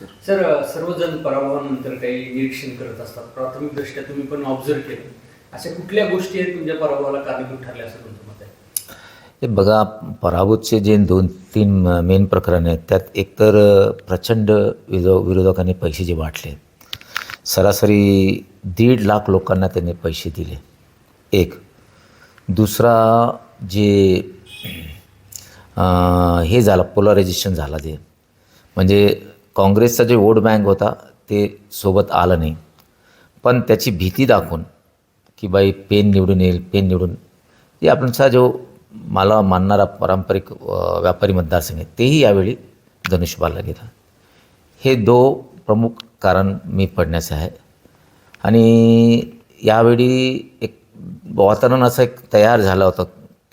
Sir. सर्वजण पराभवानंतर काही निरीक्षण करत असतात. प्राथमिक दृष्ट्या तुम्ही पण ऑब्झर्व केलं. अशा कुठल्या गोष्टी आहेत तुमच्या पराभवाला कारणीभूत ठरल्या असं तुमचं मत आहे? हे बघा पराभूतचे जे दोन तीन मेन प्रकरण आहेत त्यात एकतर प्रचंड विरो विरोधकांनी पैसे जे वाटले सरासरी दीड लाख लोकांना त्यांनी पैसे दिले. एक. दुसरा जे अ, हे झालं पोलरायझेशन झालं ते. म्हणजे काँग्रेसचा जे वोट बँक होता ते सोबत आलं नाही. पण त्याची भीती दाखवून की बाई पेन निवडून येईल पेन निवडून. जे आपणचा जो मला मानणारा पारंपरिक व्यापारी मतदारसंघ आहे तेही यावेळी धनुष्यबाला गेला. हे दो प्रमुख कारण मी पडण्याचं आहे. आणि यावेळी एक वातावरण असं एक तयार झालं होतं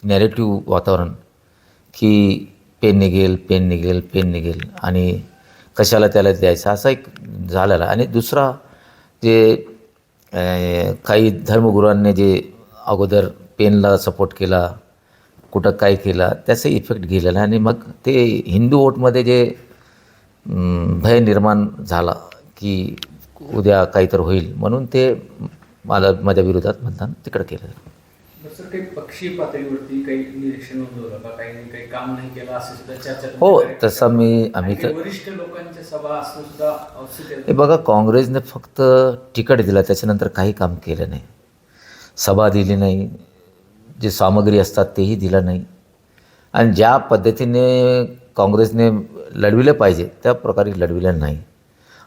नॅरेटिव्ह वातावरण की पेन निघेल पेन निघेल पेन निघेल. आणि कशाला त्याला द्यायचं? असं एक झालेला आणि दुसरा जे काही धर्मगुरूंनी जे अगोदर पेनला सपोर्ट केला कुठं काय केला त्याचा इफेक्ट गेलेला आहे. आणि मग ते हिंदू वोटमध्ये जे भय निर्माण झाला की उद्या काहीतरी होईल म्हणून ते मला माझ्या विरोधात मतदान तिकडं केलं. सर काही पक्षी पातळीवरती काही निरीक्षण नोंदवलं का? काही काही काम नाही केलं असं सुद्धा चर्चा हो तसं मी आम्ही तर वरिष्ठ लोकांच्या सभा असं सुद्धा औचित्य हे बघा काँग्रेसने फक्त तिकीट दिला त्याच्यानंतर काही काम केलं नाही. सभा दिली नाही. जे सामग्री असतात तेही दिलं नाही. आणि ज्या पद्धतीने काँग्रेसने लढविलं पाहिजे त्या प्रकारे लढविलं नाही.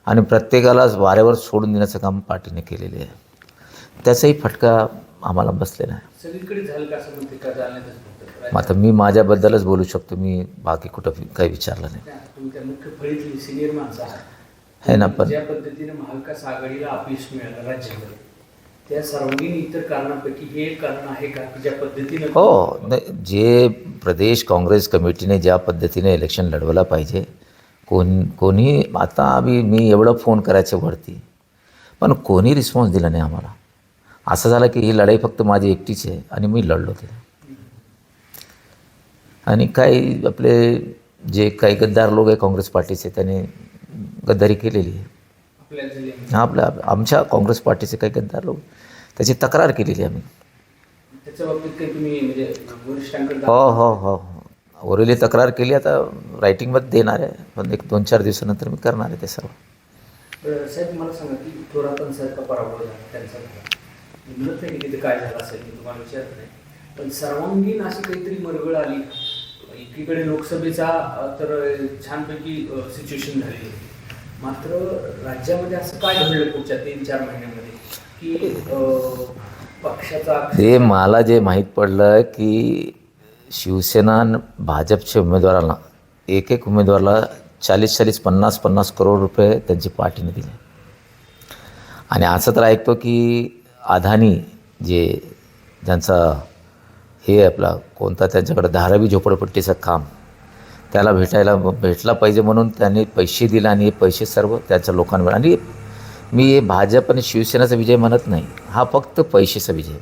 आणि प्रत्येकाला वाऱ्यावर सोडून देण्याचं काम पार्टीने केलेले आहे. त्याचाही फटका आम्हाला बसलेला आहे. आता मी माझ्याबद्दलच बोलू शकतो मी बाकी कुठं काही विचारलं नाही. नाही, तुम्ही त्या मुख्य फळीतली सिनियर माणसं आहात. है ना पण ज्या पद्धतीने महाविकास आघाडीला अपयश मिळालं राज्यामध्ये त्या सर्वांगीण इतर कारणांपैकी हे एक कारण आहे का? ज्या पद्धतीने हो जे प्रदेश काँग्रेस कमिटीने ज्या पद्धतीने इलेक्शन लढवलं पाहिजे कोण कोणी आता आम्ही मी एवढं फोन करायचे वरती पण कोणी रिस्पॉन्स दिला नाही आम्हाला. असं झालं की ही लढाई फक्त माझी एकटीच आहे आणि मी लढलो ते आणि काही आपले जे काही गद्दार लोक आहे काँग्रेस पार्टीचे त्याने गद्दारी केलेली आहे. आपल्या हा आमच्या काँग्रेस पार्टीचे काही गद्दार लोक. त्याची तक्रार केलेली आहे आम्ही म्हणजे हो हो हो. ओरली तक्रार केली आता रायटिंगमध्ये देणार आहे. पण एक दोन चार दिवसानंतर मी करणार आहे ते सर्व. साहेब मला सांगा की थोरातांसारखा पराभव झाला त्यांचा? मी म्हणत नाही तिथे काय झालं असेल मी तुम्हाला विचारत नाही. पण सर्वांगीण अशी काहीतरी मरगळ आली. एकीकडे लोकसभेचा तर छानपैकी सिच्युएशन झाली. होती मात्र राज्यामध्ये असं काय घडलं पुढच्या तीन चार महिन्यामध्ये? की पक्षाचा ते मला जे माहीत पडलं की शिवसेना भाजपच्या उमेदवारांना एक एक उमेदवाराला चाळीस चाळीस पन्नास पन्नास करोड रुपये त्यांची पाठीने दिले. आणि असं तर ऐकतो की अधानी जे ज्यांचा हे आपला कोणता त्यांच्याकडे धारावी झोपडपट्टीचं काम त्याला भेटायला भेटला पाहिजे म्हणून त्यांनी पैसे दिले आणि हे पैसे सर्व त्याच्या लोकांवर. आणि मी हे भाजप आणि शिवसेनेचा विजय म्हणत नाही हा फक्त पैशाचा विजय.